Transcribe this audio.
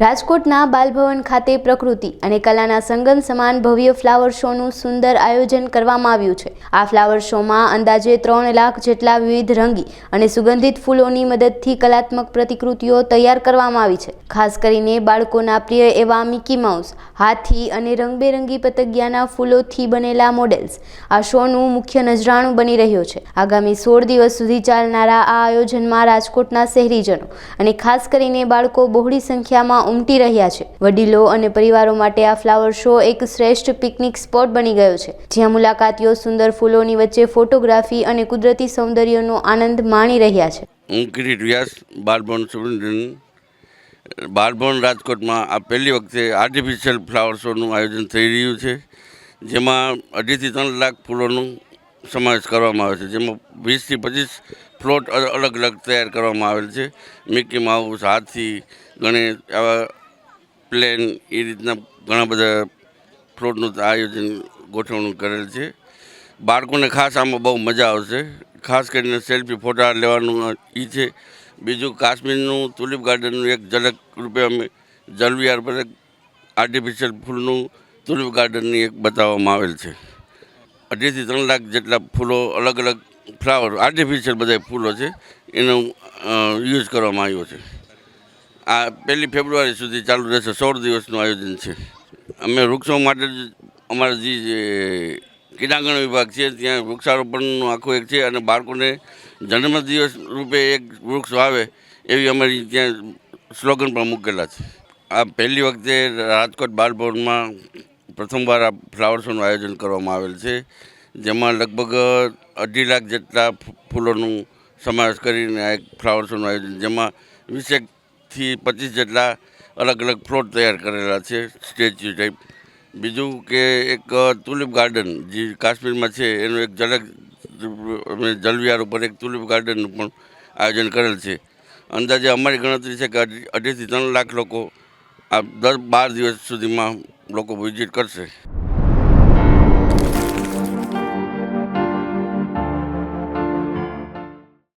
રાજકોટના બાલભવન ખાતે પ્રકૃતિ અને કલાના સંગમ સમાન ભવ્ય ફ્લાવર શોનું સુંદર આયોજન કરવામાં આવ્યું છે. આ ફ્લાવર શોમાં અંદાજે ત્રણ લાખ જેટલા વિવિધ રંગી અને સુગંધિત ફૂલોની મદદથી કલાત્મક પ્રતિકૃતિઓ તૈયાર કરવામાં આવી છે. ખાસ કરીને બાળકોના પ્રિય એવા મિકી માઉસ, હાથી અને રંગબેરંગી પતંગિયાના ફૂલોથી બનેલા મોડેલ્સ આ શોનું મુખ્ય નજરાણું બની રહ્યો છે. આગામી સોળ દિવસ સુધી ચાલનારા આ આયોજનમાં રાજકોટના શહેરીજનો અને ખાસ કરીને બાળકો બહોળી સંખ્યામાં ઉમટી રહ્યા છે. વડીલો અને પરિવારો માટે આ ફ્લાવર શો એક શ્રેષ્ઠ પિકનિક સ્પોટ બની ગયો છે. જ્યાં મુલાકાતીઓ સુંદર ફૂલોની વચ્ચે ફોટોગ્રાફી અને કુદરતી સૌંદર્યનો આનંદ માણી રહ્યા છે. હું કિરીટ વ્યાસ રાજકોટમાં આ પહેલી વખતે આર્ટિફિશિયલ ફ્લાવર શોનું આયોજન થઈ રહ્યું છે, જેમાં અઢીથી ત્રણ લાખ ફૂલોનું સમાવેશ કરવામાં આવે છે. જેમાં વીસથી પચીસ ફ્લોટ અલગ અલગ તૈયાર કરવામાં આવેલ છે. મિકી માઉસ હાથી ગણેશ આવા પ્લેન એ રીતના ઘણા બધા ફ્લોટનું આયોજન, ગોઠવણું કરેલ છે. બાળકોને ખાસ આમાં બહુ મજા આવશે. ખાસ કરીને સેલ્ફી ફોટા લેવાનું એ છે. બીજું કાશ્મીરનું તુલિપ ગાર્ડનનું એક ઝલક રૂપે અમે જલવિયાર પર આર્ટિફિશિયલ ફૂલનું તુલિપ ગાર્ડનની એક બતાવવામાં આવેલ છે. અઢીથી ત્રણ લાખ જેટલા ફૂલો અલગ અલગ ફ્લાવર આર્ટિફિશિયલ બધા ફૂલો છે. એનો યુઝ કરવામાં આવ્યો છે. આ પહેલી ફેબ્રુઆરી સુધી ચાલુ રહેશે, સોળ દિવસનું આયોજન છે. અમે વૃક્ષો માટે જ, અમારા જે કીડાંગણ વિભાગ છે, ત્યાં વૃક્ષારોપણનું આખું એક છે અને બાળકોને જન્મદિવસ રૂપે એક વૃક્ષ વાવે એવી અમારી ત્યાં સ્લોગન પણ મૂકેલા છે. આ પહેલી વખતે રાજકોટ બાલભવનમાં પ્રથમવાર આ ફ્લાવર શોનું આયોજન કરવામાં આવેલ છે, જેમાં લગભગ અઢી લાખ જેટલા ફૂલોનું સમાવેશ કરીને આ એક ફ્લાવર શોનું આયોજન, જેમાં વીસેકથી પચીસ જેટલા અલગ અલગ ફ્લોટ તૈયાર કરેલા છે સ્ટેચ્યુ ટાઈપ બીજું કે એક તુલિપ ગાર્ડન જે કાશ્મીરમાં છે, એનું એક ઝલક અમે જલવિયાર ઉપર એક તુલિપ ગાર્ડનનું પણ આયોજન કરેલ છે. અંદાજે અમારી ગણતરી છે કે અઢી- અઢીથી ત્રણ લાખ લોકો આ દસ બાર દિવસ સુધીમાં લોકો વિઝિટ કરશે.